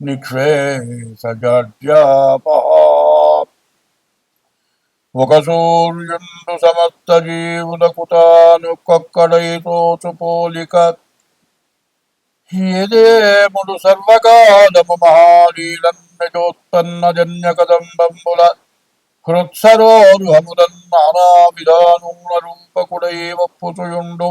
నిక్షేసజాడ్యాపహ ఒక సూర్యుండు సమస్త జీవులకు తాను కొక్కడైతోచు పోలిక ఏదేముడు సర్వకాలము మహాలీలన్నజోత్పన్న జన్య కదంబంబుల హృత్సరోరుహములన్ నానా రూపకుడై ఒప్పుచుయుండు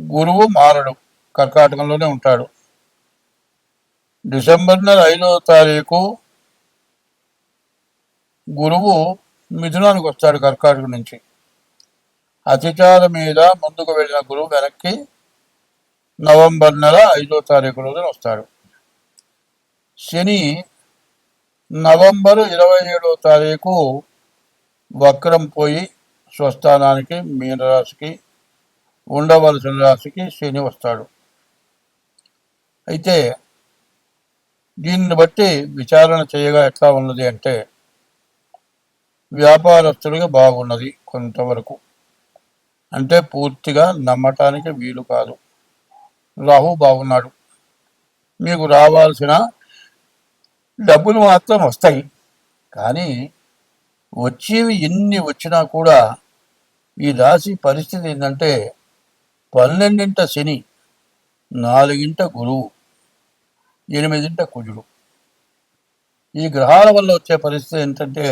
గురువు మారడు కర్కాటకంలోనే ఉంటాడు. డిసెంబర్ నెల ఐదో తారీఖు గురువు మిథునానికి వస్తాడు కర్కాటకం నుంచి. అతిచార మీద ముందుకు వెళ్ళిన గురువు వెనక్కి నవంబర్ నెల ఐదో తారీఖు రోజున వస్తాడు. శని నవంబర్ ఇరవై ఏడో తారీఖు వక్రం పోయి స్వస్థానానికి మీనరాశికి ఉండవలసిన రాశికి శని వస్తాడు. అయితే దీన్ని బట్టి విచారణ చేయగా ఎట్లా ఉన్నది అంటే వ్యాపారస్తులుగా బాగున్నది కొంతవరకు. అంటే పూర్తిగా నమ్మటానికి వీలు కాదు. రాహు బాగున్నాడు. మీకు రావాల్సిన డబ్బులు మాత్రం వస్తాయి. కానీ వచ్చేవి ఎన్ని వచ్చినా కూడా ఈ రాశి పరిస్థితి ఏంటంటే పన్నెండింట శని నాలుగింట గురువు ఎనిమిదింట కుజుడు. ఈ గ్రహాల వల్ల వచ్చే పరిస్థితి ఏంటంటే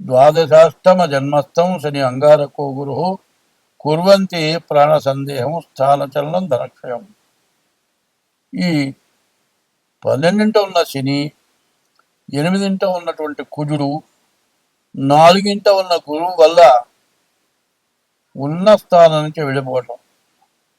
ద్వాదశాష్టమ జన్మస్థం శని అంగారకో గురు కుర్వంతి ప్రాణ సందేహం స్థానచలనం ధనక్షయం. ఈ పన్నెండింట ఉన్న శని ఎనిమిదింట ఉన్నటువంటి కుజుడు నాలుగింట ఉన్న గురువు వల్ల ఉన్న స్థానం నుంచి వెళ్ళిపోవటం.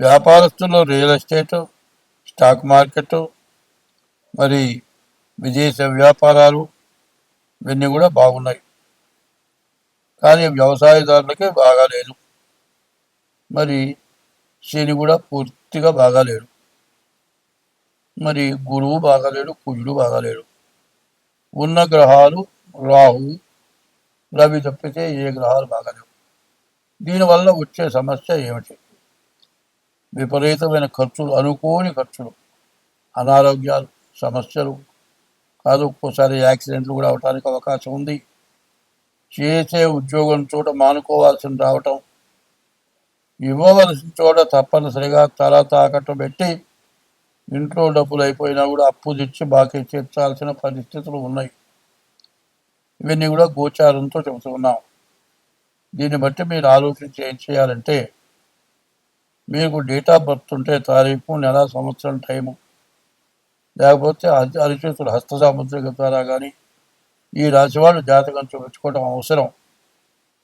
వ్యాపారస్తులు రియల్ ఎస్టేటు స్టాక్ మార్కెట్ మరి విదేశ వ్యాపారాలు ఇవన్నీ కూడా బాగున్నాయి. కానీ వ్యవసాయదారులకే బాగాలేదు మరి శని కూడా పూర్తిగా బాగాలేడు మరి గురువు బాగాలేడు కుజుడు బాగాలేడు ఉన్న గ్రహాలు రాహు రవి తప్పితే ఏ గ్రహాలు బాగాలేవు దీనివల్ల వచ్చే సమస్య ఏమిటి? విపరీతమైన ఖర్చులు అనుకోని ఖర్చులు. అనారోగ్యాలు సమస్యలు. కాదు ఒక్కోసారి యాక్సిడెంట్లు కూడా అవడానికి అవకాశం ఉంది. చేసే ఉద్యోగం చోట మానుకోవాల్సిన రావటం. ఇవ్వవలసిన చోట తప్పనిసరిగా తల తాకట్టు పెట్టి ఇంట్లో డబ్బులు అయిపోయినా కూడా అప్పు తెచ్చి బాకీ తీర్చాల్సిన పరిస్థితులు ఉన్నాయి. ఇవన్నీ కూడా గోచారంతో చెబుతున్నాం. దీన్ని బట్టి మీరు ఆలోచించి ఏం చేయాలంటే మీకు డేట్ ఆఫ్ బర్త్ ఉంటే తారీఖు నెల సంవత్సరం టైము లేకపోతే అరి- హస్తసాముద్రిక ద్వారా కానీ ఈ రాశి వాళ్ళు జాతకం చూపించుకోవడం అవసరం.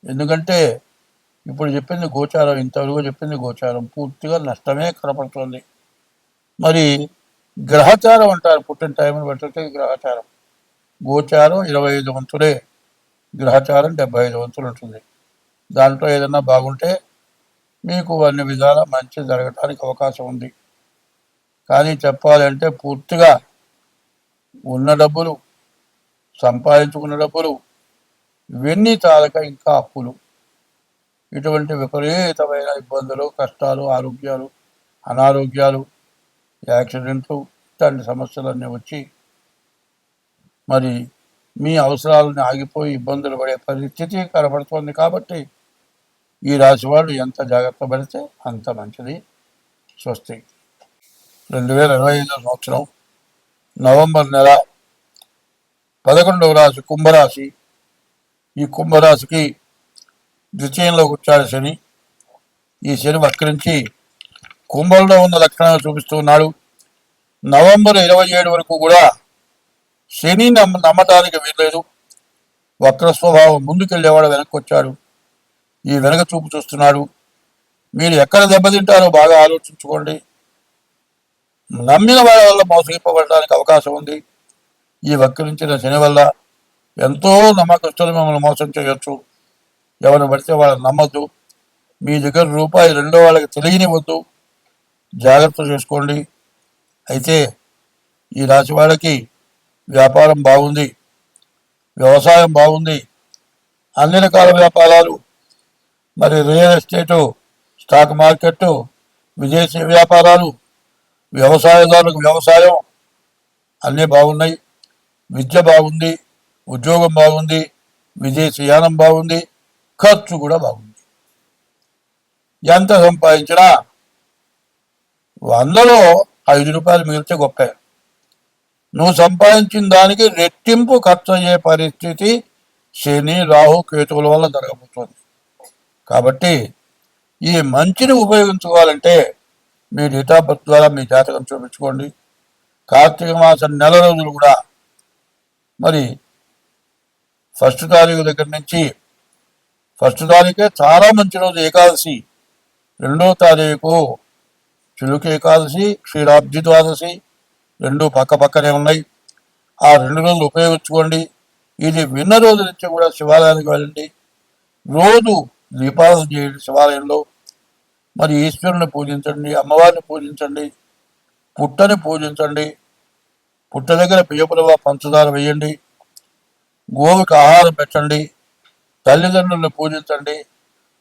ఎందుకంటే ఇప్పుడు చెప్పింది గోచారం ఇంతవరకు చెప్పింది గోచారం. పూర్తిగా నష్టమే కనపడుతుంది. మరి గ్రహచారం అంటారు పుట్టిన టైంను పెట్టే గ్రహచారం. గోచారం ఇరవై ఐదు వంతులే. గ్రహచారం డెబ్బై ఐదు వంతులు ఉంటుంది. దాంట్లో ఏదైనా బాగుంటే మీకు అన్ని విధాల మంచి జరగటానికి అవకాశం ఉంది. కానీ చెప్పాలంటే పూర్తిగా ఉన్న డబ్బులు సంపాదించుకున్న డబ్బులు ఇవన్నీ తాలక ఇంకా అప్పులు. ఇటువంటి విపరీతమైన ఇబ్బందులు కష్టాలు ఆరోగ్యాలు అనారోగ్యాలు యాక్సిడెంట్లు ఇట్లాంటి సమస్యలన్నీ వచ్చి మరి మీ అవసరాలను ఆగిపోయి ఇబ్బందులు పడే పరిస్థితి కనబడుతోంది కాబట్టి ఈ రాశి వాళ్ళు ఎంత జాగ్రత్త పడితే అంత మంచిది. స్వస్తి. రెండు వేల ఇరవై ఐదో సంవత్సరం నవంబర్ నెల పదకొండవ రాశి కుంభరాశి. ఈ కుంభరాశికి ద్వితీయంలో కూర్చాడు శని. ఈ శని వక్రించి కుంభంలో ఉన్న లక్షణాలు చూపిస్తున్నాడు నవంబర్ ఇరవై ఏడు వరకు కూడా శని నమ్మ నమ్మటానికి వీల్లేదు. వక్ర స్వభావం ముందుకెళ్ళేవాడు వెనక్కి వచ్చాడు. ఈ వెనక చూపు చూస్తున్నాడు. మీరు ఎక్కడ దెబ్బతింటారో బాగా ఆలోచించుకోండి. నమ్మిన వాళ్ళ వల్ల మోసగింపబడడానికి అవకాశం ఉంది. ఈ వక్రించిన శని వల్ల ఎంతో నమ్మకస్తులు మిమ్మల్ని మోసం చేయొచ్చు. ఎవరిని పడితే వాళ్ళని నమ్మద్దు. మీ దగ్గర రూపాయి రెండో వాళ్ళకి తెలియనివ్వద్దు. జాగ్రత్త చేసుకోండి. అయితే ఈ రాశి వాళ్ళకి వ్యాపారం బాగుంది. వ్యవసాయం బాగుంది. అన్ని రకాల వ్యాపారాలు మరి రియల్ ఎస్టేటు స్టాక్ మార్కెట్ విదేశీ వ్యాపారాలు వ్యవసాయదారులకు వ్యవసాయం అన్నీ బాగున్నాయి. విద్య బాగుంది ఉద్యోగం బాగుంది విదేశీయానం బాగుంది ఖర్చు కూడా బాగుంది. ఎంత సంపాదించినా వందలో ఐదు రూపాయలు మిగిలితే గొప్ప. నువ్వు సంపాదించిన దానికి రెట్టింపు ఖర్చు అయ్యే పరిస్థితి శని రాహు కేతువుల వల్ల జరగబోతోంది. కాబట్టి ఈ మంచిని ఉపయోగించుకోవాలంటే మీ డేటాబర్త్ ద్వారా మీ జాతకం చూపించుకోండి. కార్తీక మాసం నెల రోజులు కూడా మరి ఫస్ట్ తారీఖు దగ్గర నుంచి ఫస్ట్ తారీఖే చాలా మంచి రోజు ఏకాదశి. రెండో తారీఖు చిలుక ఏకాదశి క్షీరాబ్ది ద్వాదశి రెండు పక్క పక్కనే ఉన్నాయి. ఆ రెండు రోజులు ఉపయోగించుకోండి. ఇది విన్న రోజు నుంచి కూడా శివాలయానికి వెళ్ళండి. రోజు దీపాలను చేయండి శివాలయంలో మరి ఈశ్వరుని పూజించండి అమ్మవారిని పూజించండి పుట్టని పూజించండి పుట్ట దగ్గర పియ్యపులవ పంచదార వేయండి గోవుకి ఆహారం పెట్టండి తల్లిదండ్రులను పూజించండి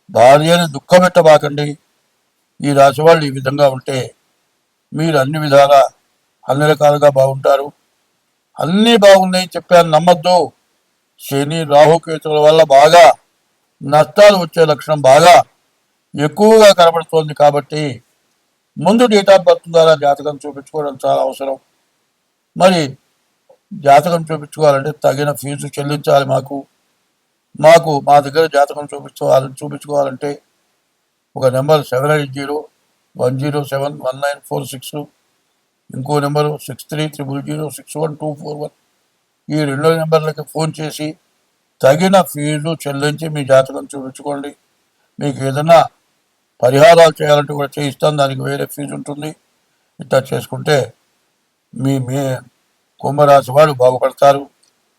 భార్యని దుఃఖపెట్టబాకండి. ఈ రాశి వాళ్ళు ఈ విధంగా ఉంటే మీరు అన్ని విధాల అన్ని రకాలుగా బాగుంటారు. అన్నీ బాగున్నాయి చెప్పాను నమ్మద్దు. శని రాహుకేతుల వల్ల బాగా నష్టాలు వచ్చే లక్షణం బాగా ఎక్కువగా కనబడుతోంది కాబట్టి ముందు డేట్ ఆఫ్ బర్త్ ద్వారా జాతకం చూపించుకోవడం చాలా అవసరం. మరి జాతకం చూపించుకోవాలంటే తగిన ఫీజు చెల్లించాలి మాకు. మాకు మా దగ్గర జాతకం చూపించుకోవాలి చూపించుకోవాలంటే ఒక number seven eight zero one zero seven one nine four six ఇంకో number six three triple zero six one two four one. ఈ రెండో నెంబర్లకి ఫోన్ చేసి తగిన ఫీజు చెల్లించి మీ జాతకం చూపించుకోండి. మీకు ఏదైనా పరిహారాలు చేయాలంటే కూడా చేయిస్తాను దానికి వేరే ఫీజు ఉంటుంది. ఇట్లా చేసుకుంటే మీ మీ కుంభరాశి వాడు బాగుపడతారు.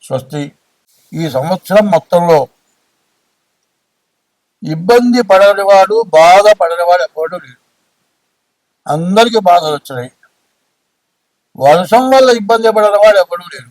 స్వస్తి. ఈ సంవత్సరం మొత్తంలో ఇబ్బంది పడనివాడు బాధ పడనివాడు ఎవడు లేడు. అందరికీ బాధలు వచ్చినాయి. వర్షం వల్ల ఇబ్బంది పడని వాడు ఎవడు లేడు.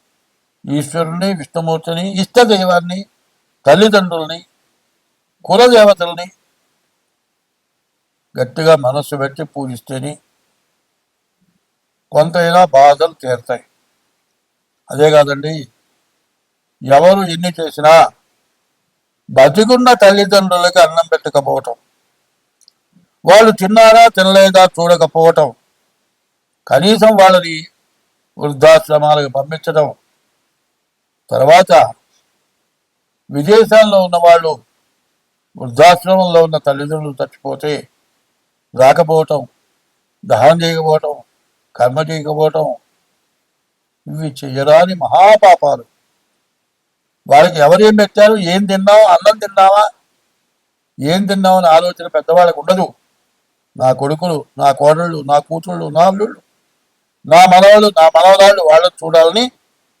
ఈశ్వరుని విష్ణుమూర్తిని ఇష్ట దైవాన్ని తల్లిదండ్రుల్ని కులదేవతల్ని గట్టిగా మనస్సు పెట్టి పూజిస్తేనే కొంతైనా బాధలు తీరుతాయి. అదే కాదండి ఎవరు ఎన్ని చేసినా బతికున్న తల్లిదండ్రులకి అన్నం పెట్టకపోవటం వాళ్ళు తిన్నారా తినలేదా చూడకపోవటం కనీసం వాళ్ళని వృద్ధాశ్రమాలకు పంపించడం తర్వాత విదేశాల్లో ఉన్న వాళ్ళు వృద్ధాశ్రమంలో ఉన్న తల్లిదండ్రులు చచ్చిపోతే రాకపోవటం దహనం చేయకపోవటం కర్మ చేయకపోవటం ఇవి చేయరాని మహాపాపాలు. వాళ్ళకి ఎవరేం పెట్టారు? ఏం తిన్నావు? అన్నం తిన్నావా? ఏం తిన్నావు? అనే ఆలోచన పెద్దవాళ్ళకు ఉండదు. నా కొడుకులు నా కోడళ్ళు నా కూతుళ్ళు నా అల్లుళ్ళు నా మనవాళ్ళు నా మనవరాళ్ళు వాళ్ళని చూడాలని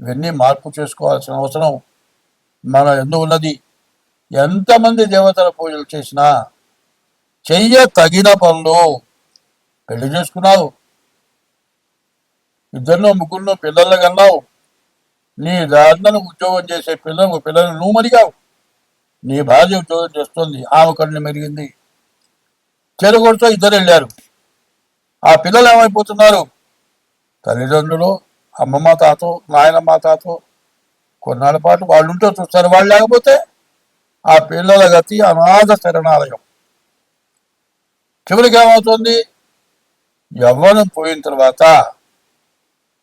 ఇవన్నీ మార్పు చేసుకోవాల్సిన అవసరం మన ఎందు ఉన్నది. ఎంతమంది దేవతల పూజలు చేసినా చెయ్య తగిన పనులు పెళ్ళి చేసుకున్నావు. ఇద్దరినో ముగ్గురునో పిల్లలు కన్నావు. నీ దారిన ఉద్యోగం చేసే పిల్లలు పిల్లలు నువ్వు మరిగావు. నీ భార్య ఉద్యోగం చేస్తుంది ఆమె కళ్ళు మెరిగింది. చెరగొడుతో ఇద్దరు వెళ్ళారు. ఆ పిల్లలు ఏమైపోతున్నారు? తల్లిదండ్రులు అమ్మమ్మ తాతో నాయనమ్మ తాతో కొన్నాళ్ళ పాటు వాళ్ళు ఉంటే చూస్తారు. వాళ్ళు లేకపోతే ఆ పిల్లల గతి అనాథ శరణాలయం. చివరికి ఏమవుతుంది? యవ్వనం పోయిన తర్వాత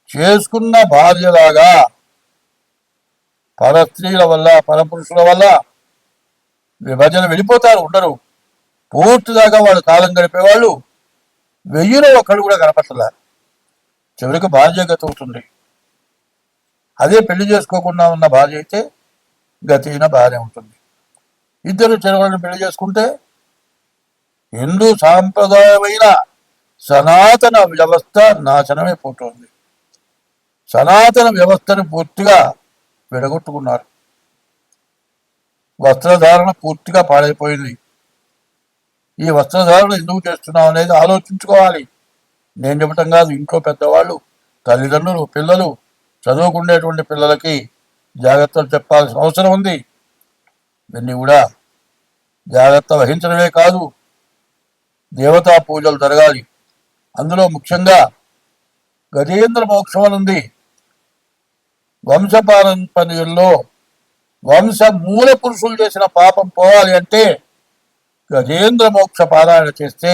చేసుకున్న భార్యలాగా పరస్త్రీల వల్ల పరపురుషుల వల్ల విభజన వెళ్ళిపోతారు ఉండరు. పూర్తిదాకా వాళ్ళు కాలం గడిపేవాళ్ళు వెయ్యిలో ఒక్కడు కూడా కనపడలేరు చివరికి భార్య గతి అవుతుంది అదే పెళ్ళి చేసుకోకుండా ఉన్న భార్య అయితే గతిన భార్య ఉంటుంది. ఇద్దరు చెరవలను పెళ్ళి చేసుకుంటే హిందూ సాంప్రదాయమైన సనాతన వ్యవస్థ నాశనమే పోతుంది. సనాతన వ్యవస్థను పూర్తిగా విడగొట్టుకున్నారు. వస్త్రధారణ పూర్తిగా పాడైపోయింది. ఈ వస్త్రధారణ ఎందుకు చేస్తున్నాం అనేది ఆలోచించుకోవాలి. నేను చెప్పటం కాదు. ఇంట్లో పెద్దవాళ్ళు తల్లిదండ్రులు పిల్లలు చదువుకునేటువంటి పిల్లలకి జాగ్రత్తలు చెప్పాల్సిన అవసరం ఉంది. దీన్ని కూడా జాగ్రత్త వహించడమే కాదు దేవతా పూజలు జరగాలి. అందులో ముఖ్యంగా గజేంద్ర మోక్షం అని వంశ పారంపర్యంలో వంశ మూల పురుషులు చేసిన పాపం పోవాలి అంటే గజేంద్ర మోక్ష పారాయణ చేస్తే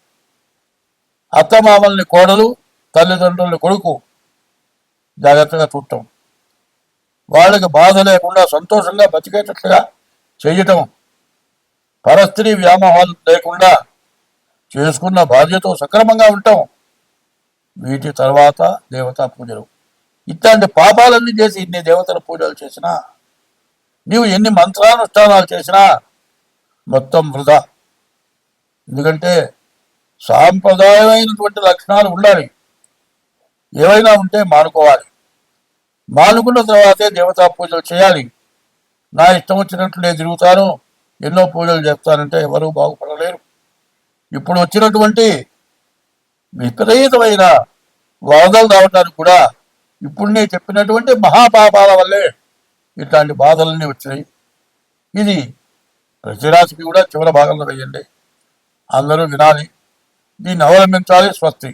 అత్తమామల్ని కోడలు తల్లిదండ్రుల్ని కొడుకు జాగ్రత్తగా చూడటం. వాళ్ళకి బాధ లేకుండా సంతోషంగా బతికేటట్లుగా చేయటం. పరస్త్రీ వ్యామోహాలు లేకుండా చేసుకున్న బాధ్యత సక్రమంగా ఉండటం. వీటి తర్వాత దేవతా పూజలు. ఇట్లాంటి పాపాలన్నీ చేసి ఇన్ని దేవతల పూజలు చేసినా నీవు ఎన్ని మంత్రానుష్ఠానాలు చేసినా మొత్తం వృధా. ఎందుకంటే సాంప్రదాయమైనటువంటి లక్షణాలు ఉండాలి. ఏవైనా ఉంటే మానుకోవాలి. మానుకున్న తర్వాతే దేవతా పూజలు చేయాలి. నా ఇష్టం వచ్చినట్లు నేను తిరుగుతాను ఎన్నో పూజలు చేస్తానంటే ఎవరూ బాగుపడలేరు. ఇప్పుడు వచ్చినటువంటి విపరీతమైన వరదలు రావడానికి కూడా ఇప్పుడు నేను చెప్పినటువంటి మహాపాపాల వల్లే ఇట్లాంటి బాధలన్నీ వచ్చినాయి. ఇది ప్రతిరాశికి కూడా చివరి భాగంలో వేయండి. అందరూ వినాలి. దీన్ని అవలంబించాలి స్వస్తి.